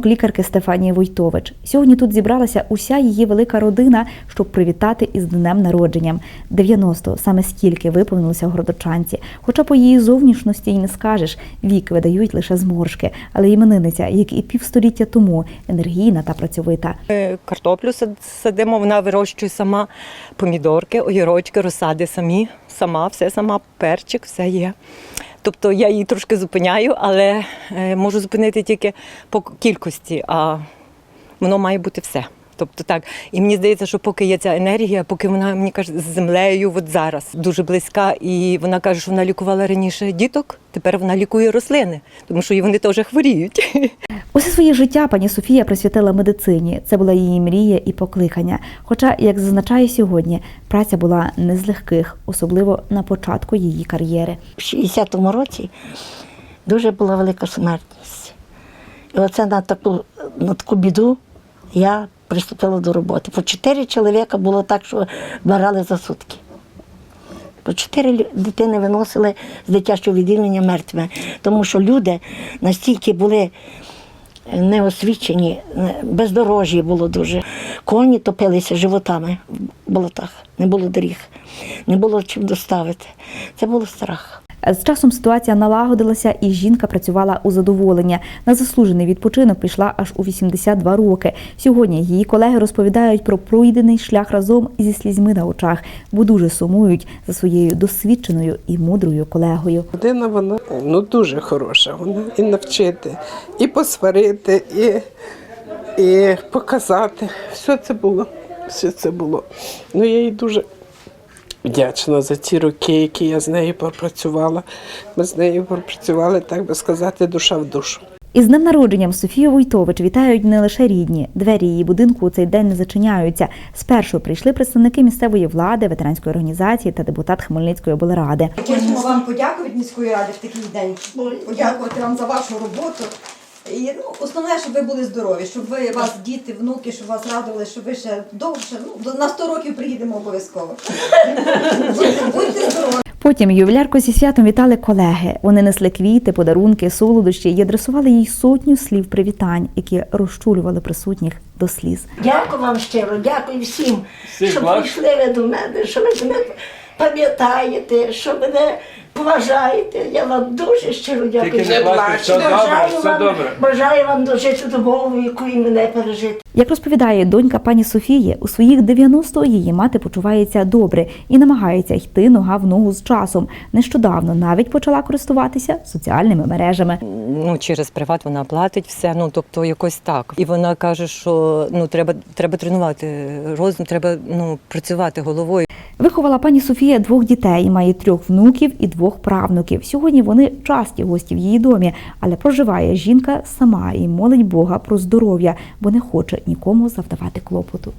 Лікарки Стефанії Войтович. Сьогодні тут зібралася уся її велика родина, щоб привітати із днем народженням. 90 саме стільки виповнилося городочанці. Хоча по її зовнішності й не скажеш, вік видають лише зморшки. Але іменинниця, як і півстоліття тому, енергійна та працьовита. Картоплю сад- садимо, вона вирощує сама помідорки, огірочки, розсади самі, сама, все сама, перчик, все є. Тобто я її трошки зупиняю, але е, можу зупинити тільки по кількості, а воно має бути все. Тобто так, і мені здається, що поки є ця енергія, поки вона мені каже з землею, от зараз дуже близька, і вона каже, що вона лікувала раніше діток, тепер вона лікує рослини, тому що і вони теж хворіють. Усе своє життя пані Софія присвятила медицині. Це була її мрія і покликання. Хоча, як зазначає сьогодні, праця була не з легких, особливо на початку її кар'єри. В 60-му році дуже була велика смертність. І оце на таку, на таку біду я приступила до роботи. По чотири чоловіка було так, що вмирали за сутки. По чотири дитини виносили з дитячого відділення мертвими, тому що люди настільки були неосвічені, бездорожжі було дуже. Коні топилися животами в болотах, не було доріг, не було чим доставити. Це було страх. З часом ситуація налагодилася, і жінка працювала у задоволення. На заслужений відпочинок пішла аж у 82 роки. Сьогодні її колеги розповідають про пройдений шлях разом зі слізьми на очах, бо дуже сумують за своєю досвідченою і мудрою колегою. Людина вона ну дуже хороша. Вона і навчити, і посварити, і, і показати. Все це було. Все це було. Ну я їй дуже вдячна за ті роки, які я з нею попрацювала. Ми з нею попрацювали, так би сказати, душа в душу. Із днем народженням Софію Войтович вітають не лише рідні. Двері її будинку у цей день не зачиняються. Спершу прийшли представники місцевої влади, ветеранської організації та депутат Хмельницької облради. Хочемо вам подякувати міської ради в такий день. Подякувати вам за вашу роботу. І ну, основне, щоб ви були здорові, щоб ви вас діти, внуки, щоб вас радували, щоб ви ще довше, ну до- на 100 років приїдемо обов'язково. Будьте, здорові. Потім ювілярку зі святом вітали колеги. Вони несли квіти, подарунки, солодощі і адресували їй сотню слів привітань, які розчулювали присутніх до сліз. Дякую вам щиро, дякую всім, Всіх що прийшли ви до мене, що ви мене пам'ятаєте, що мене поважаєте. Я вам дуже щиро дякую. Тільки не плачте, все добре, Бажаю все вам, добре. бажаю вам дожити до Богу, яку і мене пережити. Як розповідає донька пані Софії, у своїх 90 її мати почувається добре і намагається йти нога в ногу з часом. Нещодавно навіть почала користуватися соціальними мережами. ну, через приват вона платить все, ну тобто якось так. І вона каже, що ну треба, треба тренувати розум, треба ну, працювати головою. Виховала пані Софія двох дітей, має трьох внуків і двох правнуків. Сьогодні вони часті гості в її домі, але проживає жінка сама і молить Бога про здоров'я, бо не хоче нікому завдавати клопоту.